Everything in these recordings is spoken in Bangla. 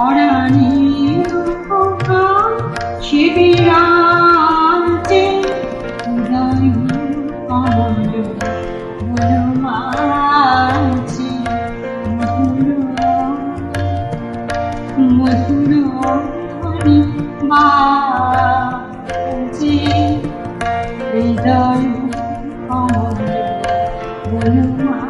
পরাণী শিবিরাতে হৃদয় কমল বনমাছি মধুর মধুর ধ্বনি বাজে হৃদয় কমল বনমাছি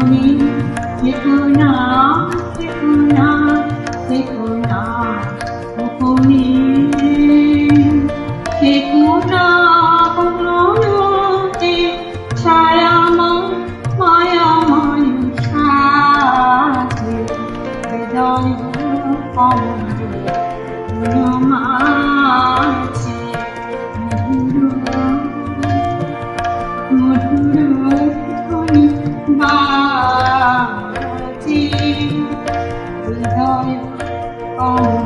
গোপনে দেখো না দেখো না on